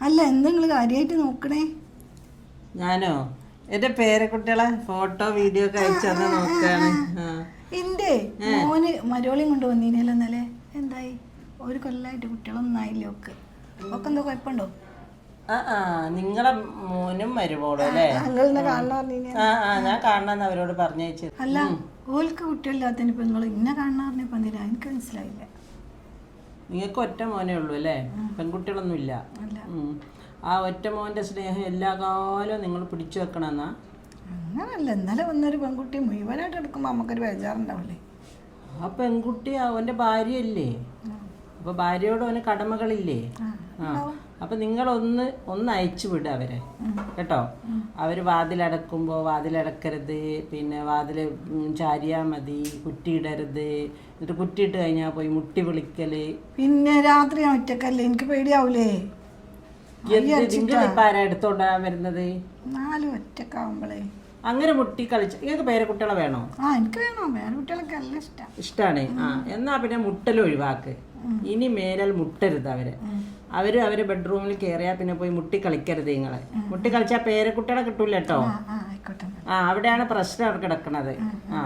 അല്ല എന്താ നിങ്ങൾ കാര്യമായിട്ട് നോക്കണേ? ഞാനോ? എന്റെ പേരക്കുട്ടികളെ ഫോട്ടോ വീഡിയോ ഒക്കെ അയച്ചെന്ന് നോക്കാണ്. ആ. എന്റെ മോന് മരോളിയും കൊണ്ട് വന്നീനല്ലോ ഇന്നലെ. എന്തായി? ഒരു കൊല്ലായിട്ട് കുട്ടികളൊന്നും ആയില്ലേ ഒക്കെ ഒക്കെ എന്തോ കുഴപ്പമുണ്ടോ? ആ ആ നിങ്ങളെ മോനും മരുമോളും അല്ലേ? ആ. ആ ഞാൻ കാണണമെന്ന് അവരോട് പറഞ്ഞു അല്ല ഓൽക്ക് കുട്ടികളില്ലാത്തതിന് ഇപ്പൊ നിങ്ങൾ ഇന്നെ കാണാൻ പറഞ്ഞപ്പോ എന്തിനാ? എനിക്ക് മനസ്സിലായില്ല. നിങ്ങൾക്ക് ഒറ്റ മോനേ ഉള്ളൂ അല്ലേ? പെൺകുട്ടികളൊന്നും ഇല്ല. ആ ഒറ്റ മോന്റെ സ്നേഹം എല്ലാ കാലവും നിങ്ങൾ പിടിച്ചു വെക്കണമെന്നാ? അങ്ങനല്ല. ഇന്നലെ വന്നൊരു പെൺകുട്ടി മുഴുവനായിട്ട് എടുക്കുമ്പോ നമുക്കൊരു ബേജാറുണ്ടാവില്ലേ? ആ പെൺകുട്ടി അവന്റെ ഭാര്യയല്ലേ? അപ്പൊ ഭാര്യയോട് അവന് കടമകളില്ലേ? ആ. അപ്പൊ നിങ്ങളൊന്ന് ഒന്ന് അയച്ചു വിടുക അവരെ. കേട്ടോ? അവർ വാതിലടക്കുമ്പോൾ വാതിലടക്കരുത്. പിന്നെ വാതിൽ ചാരിയാ മതി. കുറ്റിയിടരുത്. എന്നിട്ട് കുറ്റിയിട്ട് കഴിഞ്ഞാ പോയി മുട്ടി വിളിക്കൽ. പിന്നെ രാത്രി ഒറ്റക്കല്ലേ? എനിക്ക് പേടിയാവൂലേ? എടുത്തോണ്ടാ വരുന്നത്? നാലും ഒറ്റക്കാവുമ്പളേ. അങ്ങനെ മുട്ടി കളിച്ച നിങ്ങൾക്ക് പേരക്കുട്ടികളെ വേണോ? ആ എനിക്ക് വേണം? വേറെ കുട്ടികളൊക്കെ നല്ല ഇഷ്ടം. ഇഷ്ടാണ്. ആ എന്നാ പിന്നെ മുട്ടൽ ഒഴിവാക്ക്. ഇനി മേലാൽ മുട്ടരുത് അവരെ. അവർ അവർ ബെഡ്റൂമിൽ കയറിയാ പിന്നെ പോയി മുട്ടി കളിക്കരുത് നിങ്ങളെ മുട്ടി കളിച്ചാൽ പേരക്കുട്ടികളെ കിട്ടൂല കേട്ടോ ആ അവിടെയാണ് പ്രശ്നം അവർ കിടക്കണത്. ആ.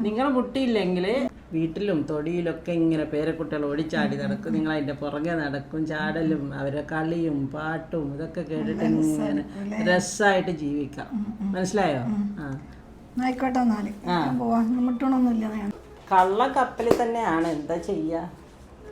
നിങ്ങൾ മുട്ടിയില്ലെങ്കിൽ വീട്ടിലും തൊടിയിലൊക്കെ ഇങ്ങനെ പേരക്കുട്ടികൾ ഓടിച്ചാടി നടക്കും. നിങ്ങൾ അതിന്റെ പുറകെ നടക്കും. ചാടലും അവരെ കളിയും പാട്ടും ഇതൊക്കെ കേട്ടിട്ട് ഇങ്ങനെ രസമായിട്ട് ജീവിക്കാം. മനസ്സിലായോ? ആ. ആയിക്കോട്ടെ എന്നാൽ. പോവാ. മുട്ടണമൊന്നുമില്ല കള്ള കപ്പലിൽ തന്നെയാണ്. എന്താ ചെയ്യാ?